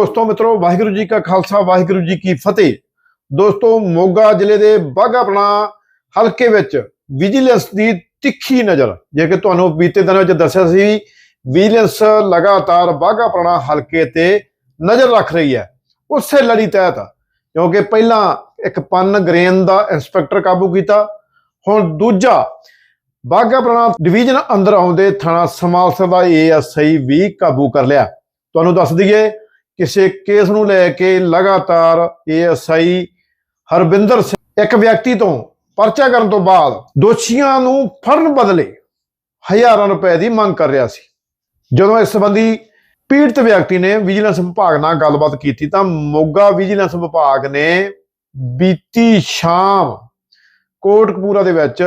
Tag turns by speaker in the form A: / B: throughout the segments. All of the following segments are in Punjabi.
A: ਦੋਸਤੋ, ਮਿੱਤਰੋ, ਵਾਹਿਗੁਰੂ ਜੀ ਕਾ ਖਾਲਸਾ, ਵਾਹਿਗੁਰੂ ਜੀ ਕੀ ਫਤਿਹ। ਦੋਸਤੋ, ਮੋਗਾ ਜ਼ਿਲ੍ਹੇ ਦੇ ਬਾਘਾਪਣਾ ਹਲਕੇ ਵਿੱਚ ਵਿਜੀਲੈਂਸ ਦੀ ਤਿੱਖੀ ਨਜ਼ਰ, ਜੇ ਕਿ ਤੁਹਾਨੂੰ ਬੀਤੇ ਦਿਨਾਂ ਵਿੱਚ ਦੱਸਿਆ ਸੀ, ਵਿਜੀਲੈਂਸ ਲਗਾਤਾਰ ਬਾਘਾਪਣਾ ਹਲਕੇ ਤੇ ਨਜ਼ਰ ਰੱਖ ਰਹੀ ਹੈ। ਉਸੇ ਲੜੀ ਤਹਿਤ, ਕਿਉਂਕਿ ਪਹਿਲਾਂ ਇੱਕ ਪੰਨ ਗ੍ਰੇਨ ਦਾ ਇੰਸਪੈਕਟਰ ਕਾਬੂ ਕੀਤਾ, ਹੁਣ ਦੂਜਾ ਬਾਘਾਪੁਰਾਣਾ ਡਿਵੀਜ਼ਨ ਅੰਦਰ ਆਉਂਦੇ ਥਾਣਾ ਸਮਾਲਸਰ ਦਾ ਏਐਸਆਈ ਵੀ ਕਾਬੂ ਕਰ ਲਿਆ। ਤੁਹਾਨੂੰ ਦੱਸ ਦਈਏ ਕਿਸੇ ਕੇਸ ਨੂੰ ਲੈ ਕੇ ਲਗਾਤਾਰ ਏਐਸਆਈ ਹਰਬਿੰਦਰ ਸਿੰਘ ਇੱਕ ਵਿਅਕਤੀ ਤੋਂ ਪਰਚਾ ਕਰਨ ਤੋਂ ਬਾਅਦ ਦੋਸ਼ੀਆਂ ਨੂੰ ਫੜਨ ਬਦਲੇ ਹਜ਼ਾਰਾਂ ਰੁਪਏ ਦੀ ਮੰਗ ਕਰ ਰਿਹਾ ਸੀ। ਜਦੋਂ ਇਸ ਸੰਬੰਧੀ ਪੀੜਤ ਵਿਅਕਤੀ ਨੇ ਵਿਜੀਲੈਂਸ ਵਿਭਾਗ ਨਾਲ ਗੱਲਬਾਤ ਕੀਤੀ ਤਾਂ ਮੋਗਾ ਵਿਜੀਲੈਂਸ ਵਿਭਾਗ ਨੇ ਬੀਤੀ ਸ਼ਾਮ ਕੋਟਕਪੂਰਾ ਦੇ ਵਿੱਚ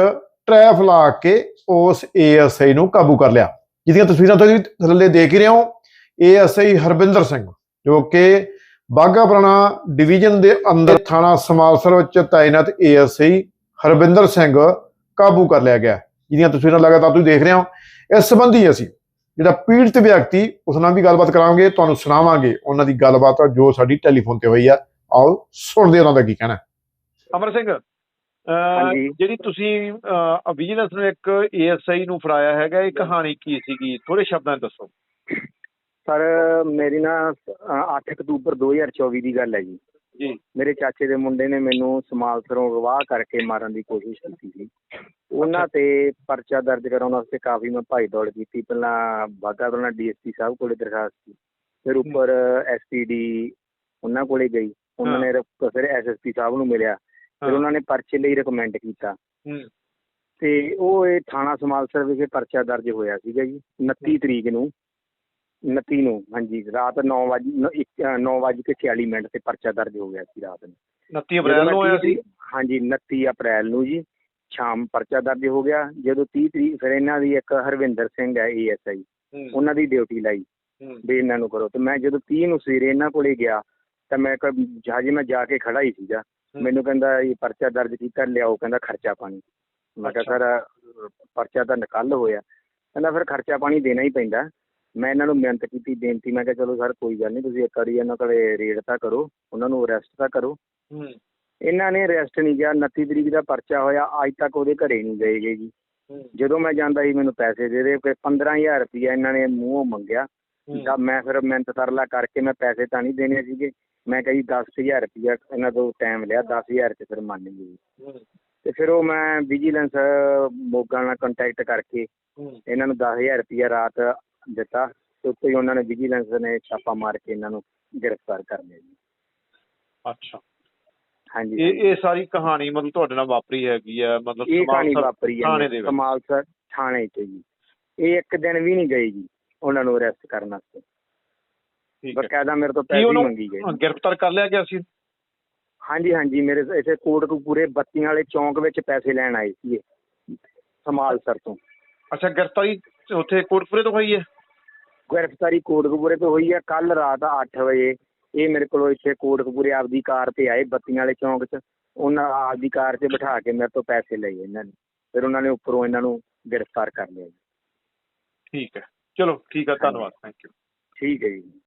A: ਟ੍ਰੈਫ ਲਾ ਕੇ ਉਸ ਏਐਸਆਈ ਨੂੰ ਕਾਬੂ ਕਰ ਲਿਆ। ਜਿਹਦੀਆਂ ਤਸਵੀਰਾਂ ਤੁਸੀਂ ਥੱਲੇ ਦੇਖ ਹੀ ਰਹੇ ਹੋ। ਏਐਸਆਈ ਹਰਬਿੰਦਰ ਸਿੰਘ। ਜੋ ਕਿ ਬਾਘਾ ਪੁਰਾਣਾ ਡਿਵੀਜ਼ਨ ਦੇ ਅੰਦਰ ਥਾਣਾ ਸਮਾਲਸਰ ਵਿੱਚ ਤਾਇਨਾਤ ਏਐਸਆਈ ਹਰਬਿੰਦਰ ਸਿੰਘ ਕਾਬੂ ਕਰ ਲਿਆ ਗਿਆ। ਜਿਹਦੀਆਂ ਤਸਵੀਰਾਂ ਲਗਾਤਾਰ ਤੁਸੀਂ ਦੇਖ ਰਹੇ ਹੋ। ਇਸ ਸੰਬੰਧੀ ਅਸੀਂ ਜਿਹੜਾ ਪੀੜਤ ਵਿਅਕਤੀ ਉਸ ਨਾਲ ਵੀ ਗੱਲਬਾਤ ਕਰਾਵਾਂਗੇ ਤੁਹਾਨੂੰ ਸੁਣਾਵਾਂਗੇ। ਉਹਨਾਂ ਦੀ ਗੱਲਬਾਤ ਜੋ ਸਾਡੀ ਟੈਲੀਫੋਨ ਤੇ ਹੋਈ ਆ। ਆਓ ਸੁਣਦੇ ਹਾਂ ਉਹਨਾਂ ਦਾ ਕੀ ਕਹਿਣਾ।
B: ਅਮਰ ਸਿੰਘ। ਜਿਹੜੀ ਤੁਸੀਂ ਵਿਜੀਲੈਂਸ ਨੂੰ ਇੱਕ ਏਐਸਆਈ ਨੂੰ ਫੜਾਇਆ ਹੈਗਾ ਇਹ ਕਹਾਣੀ ਕੀ ਸੀਗੀ? ਥੋੜੇ ਸ਼ਬਦਾਂ 'ਚ ਦੱਸੋ।
C: ਸਰ ਮੇਰੀ ਨਾ ਅਹ, 8 ਅਕਤੂਬਰ 2024 ਦੀ ਗੱਲ ਹੈ ਜੀ।
B: ਜੀ।
C: ਮੇਰੇ ਚਾਚੇ ਦੇ ਮੁੰਡੇ ਨੇ ਮੈਨੂੰ ਸਮਾਲਸਰੋਂ ਅਗਵਾ ਕਰਕੇ ਮਾਰਨ ਦੀ ਕੋਸ਼ਿਸ਼ ਕੀਤੀ ਸੀ। ਉਹਨਾਂ ਤੇ ਪਰਚਾ ਦਰਜ ਕਰਾਉਣ ਵਾਸਤੇ ਕਾਫੀ ਮੈਂ ਭਾਈ ਦੌੜ ਕੀਤੀ। ਪਹਿਲਾਂ ਬਾਗਾ ਤੋਂ ਡੀਐਸਪੀ ਸਾਹਿਬ ਕੋਲੇ ਦਰਖਾਸਤ ਸੀ। ਫਿਰ ਉੱਪਰ ਐਸਪੀਡੀ ਉਹਨਾਂ ਕੋਲੇ ਗਈ। ਉਹਨਾਂ ਨੇ ਫਿਰ ਐਸਐਸਪੀ ਸਾਹਿਬ ਨੂੰ ਮਿਲਿਆ। ਫਿਰ। ਉਹਨਾਂ ਨੇ ਪਰਚੇ ਲਈ ਰეკਮੈਂਡ ਕੀਤਾ। ਤੇ ਉਹ ਇਹ ਥਾਣਾ ਸਮਾਲਸਰ ਵਿਖੇ ਪਰਚਾ ਦਰਜ ਹੋਇਆ ਸੀਗਾ ਜੀ 29 ਤਰੀਕ ਨੂੰ। 29 ਨੂੰ ਹਾਂਜੀ ਰਾਤ 9 ਵਜੇ 9 ਵਜੇ ਕੇ 46 ਮਿੰਟ ਤੇ ਪਰਚਾ ਦਰਜ ਹੋ ਗਿਆ ਸੀ ਰਾਤ ਨੂੰ।
B: 29 ਅਪ੍ਰੈਲ ਨੂੰ ਹੋਇਆ ਸੀ?
C: ਹਾਂਜੀ 29 ਅਪ੍ਰੈਲ ਨੂੰ ਜੀ ਸ਼ਾਮ ਪਰਚਾ ਦਰਜ ਹੋ ਗਿਆ। ਜਦੋਂ 30 ਤਰੀਕ ਫਿਰ ਇਹਨਾਂ ਦੀ ਇੱਕ ਹਰਵਿੰਦਰ ਸਿੰਘ ਹੈ ਏਐਸਆਈ ਉਹਨਾਂ ਦੀ ਡਿਊਟੀ ਲਾਈ। ਵੀ ਇਹਨਾਂ ਨੂੰ ਕਰੋ। ਤੇ ਮੈਂ ਜਦੋਂ 30 ਨੂੰ ਸਵੇਰੇ ਇਹਨਾਂ ਕੋਲੇ ਗਿਆ ਤਾਂ ਮੈਂ ਕ ਜਹਾਜ਼ੇ ਮੈਂ ਜਾ ਕੇ ਖੜਾ ਹੀ ਸੀਗਾ। ਮੈਨੂੰ ਕਹਿੰਦਾ ਇਹ ਪਰਚਾ ਦਰਜ ਕੀਤਾ ਲਿਆਓ ਕਹਿੰਦਾ ਖਰਚਾ ਪਾਣੀ। ਮੈਂ ਕਿਹਾ। ਸਰ ਪਰਚਾ ਤਾਂ ਨਿਕਲ ਹੋਇਆ। ਕਹਿੰਦਾ ਫਿਰ ਖਰਚਾ ਪਾਣੀ ਦੇਣਾ ਹੀ ਪੈਂਦਾ। ਮੈਂ ਇਹਨਾਂ ਨੂੰ ਮਿਹਨਤ ਕੀਤੀ ਬੇਨਤੀ ਮੈਂ ਕਿਹਾ ਚਲੋ ਸਰ ਕੋਈ ਗੱਲ ਨਹੀਂ ਤੁਸੀਂ ਇੱਕ ਵਾਰੀ ਇਹਨਾਂ ਕੋਲੇ ਰੇਡ ਤਾਂ ਕਰੋ ਉਹਨਾਂ ਨੂੰ ਅਰੈਸਟ ਤਾਂ ਕਰੋ।
B: ਹੂੰ।
C: ਇਹਨਾਂ ਨੇ ਅਰੈਸਟ ਨਹੀਂ ਕੀਤਾ 29 ਤਰੀਕ ਦਾ ਪਰਚਾ ਹੋਇਆ ਅੱਜ ਤੱਕ ਉਹਦੇ ਘਰੇ ਨਹੀਂ ਗਏ ਗੇ ਜੀ। ਜਦੋਂ ਮੈਂ ਜਾਂਦਾ ਸੀ ਮੈਨੂੰ ਪੈਸੇ ਦੇ ਦੇ ਫਿਰ 15000 ਰੁਪਇਆ ਇਹਨਾਂ ਨੇ ਮੂੰਹੋਂ ਮੰਗਿਆ। ਤਾਂ ਮੈਂ ਫਿਰ ਮਿਹਨਤ ਤਰਲਾ ਕਰਕੇ ਮੈਂ ਪੈਸੇ ਤਾਂ ਨਹੀਂ ਦੇਣੇ ਸੀਗੇ। ਮੈਂ ਕਹੀ 10000 ਰੁਪਇਆ ਇਹਨਾਂ ਤੋਂ ਟਾਈਮ ਲਿਆ 10000 ਤੇ ਫਿਰ ਮੰਨ ਗਏ। ਤੇ ਫਿਰ ਉਹ ਮੈਂ ਵਿਜੀਲੈਂਸ ਮੋਗਾ ਨਾਲ ਕੰਟੈਕਟ ਕਰਕੇ ਇਹਨਾਂ ਨੂੰ 10000 ਰੁਪਇਆ ਰਾਤ ਦਿੱਤਾ ਤੇ ਉੱਤੇ ਹੀ ਉਹਨਾਂ ਨੇ ਵਿਜੀਲੈਂਸ ਨੇ ਛਾਪਾ ਮਾਰ ਕੇ ਇਹਨਾਂ ਨੂੰ ਗ੍ਰਿਫਤਾਰ ਕਰ ਲਿਆ ਜੀ।
B: ਅੱਛਾ।
C: ਹਾਂਜੀ
B: ਇਹ ਇਹ ਸਾਰੀ ਕਹਾਣੀ ਮਤਲਬ ਤੁਹਾਡੇ ਨਾਲ ਵਾਪਰੀ ਹੈਗੀ ਆ ਮਤਲਬ
C: ਇਹ ਕਹਾਣੀ
B: ਸਮਾਲਸਰ
C: ਵਾਪਰੀ
B: ਥਾਣੇ
C: ਹੈ 'ਚ ਜੀ। ਇਹ ਇੱਕ ਦਿਨ ਵੀ ਨਹੀਂ ਗਏ ਜੀ ਉਹਨਾਂ ਨੂੰ ਅਰੈਸਟ ਕਰਨ ਵਾਸਤੇ।
B: ਠੀਕ ਹੈ।
C: ਬਕਾਇਦਾ ਮੇਰੇ ਤੋਂ ਪੈਸੇ ਮੰਗੀ ਗਏ
B: ਗ੍ਰਿਫਤਾਰ ਕਰ ਲਿਆ ਗਿਆ ਸੀ?
C: ਹਾਂਜੀ ਹਾਂਜੀ ਮੇਰੇ ਇਥੇ ਕੋਟਕਪੂਰੇ ਬੱਤੀਆਂ ਵਾਲੇ ਚੌਂਕ ਵਿੱਚ ਪੈਸੇ ਲੈਣ ਆਏ ਸੀ ਇਹ ਸਮਾਲਸਰ ਤੋਂ।
B: ਅੱਛਾ ਗ੍ਰਿਫਤਾਰੀ ਉੱਥੇ ਕੋਟਪੁਰੇ ਤੋਂ ਹੋਈ ਹੈ?
C: ਗ੍ਰਿਫਤਾਰੀ ਕੋਟਕਪੂਰੇ ਤੋਂ ਹੋਈ ਹੈ। ਕੱਲ ਰਾਤ 8 ਵਜੇ ਇਹ ਮੇਰੇ ਕੋਲੋਂ ਇੱਥੇ ਕੋਟਕਪੂਰੇ ਆਪਦੀ ਕਾਰ ਤੇ ਆਏ ਬੱਤੀਆਂ ਵਾਲੇ ਚੌਂਕ 'ਚ। ਉਹਨਾਂ ਆਪਦੀ ਕਾਰ 'ਤੇ ਬਿਠਾ ਕੇ ਮੇਰੇ ਤੋਂ ਪੈਸੇ ਲਏ ਇਹਨਾਂ ਨੇ। ਫਿਰ ਉਹਨਾਂ ਨੇ ਉੱਪਰੋਂ ਇਹਨਾਂ ਨੂੰ ਗ੍ਰਿਫਤਾਰ ਕਰ ਲਿਆ ਜੀ।
B: ਠੀਕ ਹੈ। ਚਲੋ ਠੀਕ ਹੈ ਧੰਨਵਾਦ। ਥੈਂਕ ਯੂ
C: ਠੀਕ ਹੈ ਜੀ।